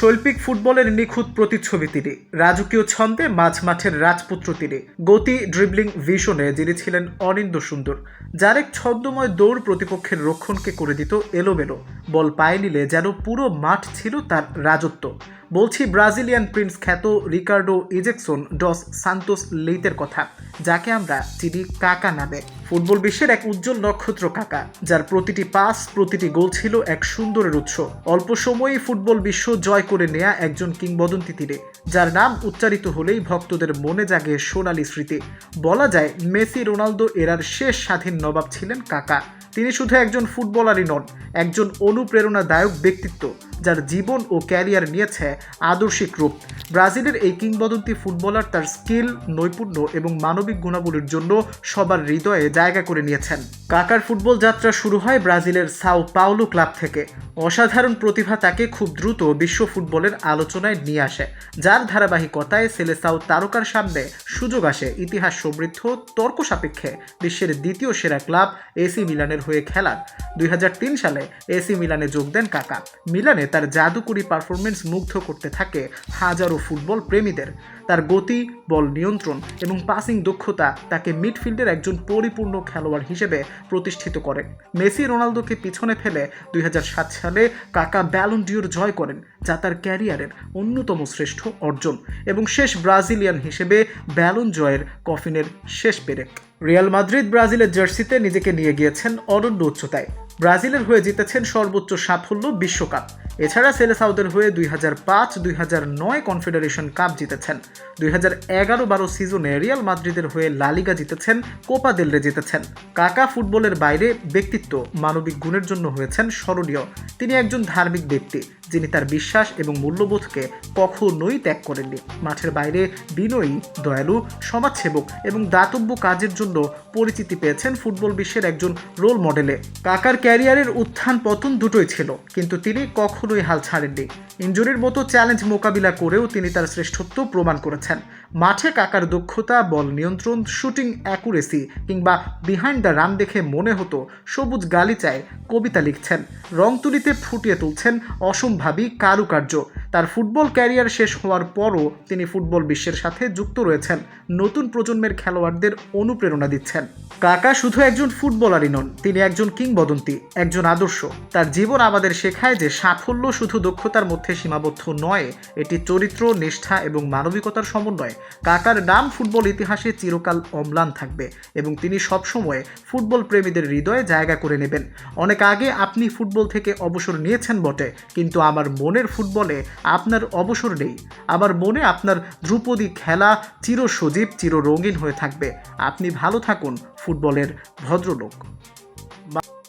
শৈল্পিক ফুটবলের নিখুঁত প্রতিচ্ছবি তিনি, রাজকীয় ছন্দে মাঝ মাঠের রাজপুত্র তিনি। গতি ড্রিবলিং ভিশনে যিনি ছিলেন অনিন্দ সুন্দর, যার এক ছন্দময় দৌড় প্রতিপক্ষের রক্ষণকে করে দিত এলোমেলো। বল পায়ে নিলে যেন পুরো মাঠ ছিল তার রাজত্ব। বলছি ব্রাজিলিয়ান প্রিন্স খ্যাত রিকার্ডো ইজেকসন ডস সান্তোস লেইতের কথা, যাকে আমরা চিনি কাকা নামে। ফুটবল বিশ্বের এক উজ্জ্বল নক্ষত্র কাকা, যার প্রতিটি পাস, প্রতিটি গোল ছিল এক সুন্দরের উৎস। অল্প সময়েই ফুটবল বিশ্ব জয় করে নেয়া একজন কিংবদন্তি তীরে যার নাম উচ্চারিত হলেই ভক্তদের মনে জাগে সোনালি স্মৃতি। বলা যায় মেসি রোনালদো এরার শেষ স্বাধীন নবাব ছিলেন কাকা। তিনি শুধু একজন ফুটবলারই নন, একজন অনুপ্রেরণাদায়ক ব্যক্তিত্ব, যার জীবন ও ক্যারিয়ার নিয়েছে আদর্শিক রূপ। ব্রাজিলের এই কিংবদন্তি ফুটবলার তার স্কিল, নৈপুণ্য এবং মানবিক গুণাবলীর জন্য সবার হৃদয়ে জায়গা করে নিয়েছেন। কাকার ফুটবল যাত্রা শুরু হয় ব্রাজিলের সাও পাওলো ক্লাব থেকে। অসাধারণ প্রতিভা তাকে খুব দ্রুত বিশ্ব ফুটবলের আলোচনায় নিয়ে আসে, যার ধারাবাহিকতায় সেলেসাও তারকার সামনে সুযোগ আসে ইতিহাস সমৃদ্ধ তর্ক সাপেক্ষে বিশ্বের দ্বিতীয় সেরা ক্লাব এসি মিলানের হয়ে খেলার। দুই হাজার তিন সালে এসি মিলানে যোগ দেন কাকা। মিলানে তার জাদুকরী পারফরমেন্স মুগ্ধ করতে থাকে হাজারো ফুটবল প্রেমীদের। তার গতি, বল নিয়ন্ত্রণ এবং পাসিং দক্ষতা তাকে মিডফিল্ডের একজন পরিপূর্ণ খেলোয়াড় হিসেবে প্রতিষ্ঠিত করে মেসি রোনালদোকে পিছনে ফেলে দুই হাজার সাত সালে কাকা ব্যালন ডিওর জয় করেন, যা তার ক্যারিয়ারের অন্যতম শ্রেষ্ঠ অর্জন এবং শেষ ব্রাজিলিয়ান হিসেবে ব্যালন জয়ের কফিনের শেষ পেরেক। রিয়াল মাদ্রিদ ব্রাজিলের জার্সিতে নিজেকে নিয়ে গিয়েছেন অনন্য উচ্চতায়। ব্রাজিলের হয়ে জিতেছেন সর্বোচ্চ সাফল্য বিশ্বকাপ। এছাড়া সেলেসাউদের হয়ে দুই হাজার পাঁচ, দুই হাজার নয় কনফেডারেশন কাপ জিতেছেন। দুই হাজার এগারো বারো সিজনে রিয়াল মাদ্রিদের হয়ে লালিগা জিতেছেন, কোপা দেলরে জিতেছেন। কাকা ফুটবলের বাইরে ব্যক্তিত্ব, মানবিক গুণের জন্য হয়েছেন স্মরণীয়। তিনি একজন ধার্মিক ব্যক্তি, যিনি তার বিশ্বাস এবং মূল্যবোধকে কখনোই ত্যাগ করেননি। মাঠের বাইরে বিনয়ী, দয়ালু, সমাজসেবক এবং দাতব্য কাজের জন্য পরিচিতি পেয়েছেন ফুটবল বিশ্বের একজন রোল মডেলে। কাকার ক্যারিয়ারের উত্থান পতন দুটোই ছিল, কিন্তু তিনি কখনোই হাল ছাড়েননি। ইঞ্জুরির মতো চ্যালেঞ্জ মোকাবিলা করেও তিনি তার শ্রেষ্ঠত্ব প্রমাণ করেছেন। মাঠে কাকার দক্ষতা, বল নিয়ন্ত্রণ, শুটিং অ্যাকুরেসি কিংবা বিহাইন্ড দ্য রান দেখে মনে হতো সবুজ গালিচায় কবিতা লিখছেন। রং তুলিতে ফুটিয়ে তুলছেন অসম্ভাবী কারুকার্য। তার ফুটবল ক্যারিয়ার শেষ হওয়ার পরও তিনি ফুটবল বিশ্বের সাথে যুক্ত রয়েছেন। নতুন প্রজন্মের খেলোয়াড়দের অনুপ্রেরণা দিচ্ছেন। কাকা শুধু একজন ফুটবলারই নন, তিনি একজন কিংবদন্তি, একজন আদর্শ। তার জীবন আমাদের শেখায় যে সাফল্য শুধু দক্ষতার মধ্যে সীমাবদ্ধ নয়, এটি চরিত্র, নিষ্ঠা এবং মানবিকতার সমন্বয়। কাকার নাম ফুটবল ইতিহাসে চিরকাল অম্লান থাকবে এবং তিনি সবসময় ফুটবল প্রেমীদের হৃদয়ে জায়গা করে নেবেন। অনেক আগে আপনি ফুটবল থেকে অবসর নিয়েছেন বটে, কিন্তু আমার মনের ফুটবলে আপনার অবসর নেই। আমার মনে আপনার ধ্রুপদী খেলা চির সজীব চির রঙিন হয়ে থাকবে। আপনি ভালো থাকুন ফুটবলের ভদ্রলোক।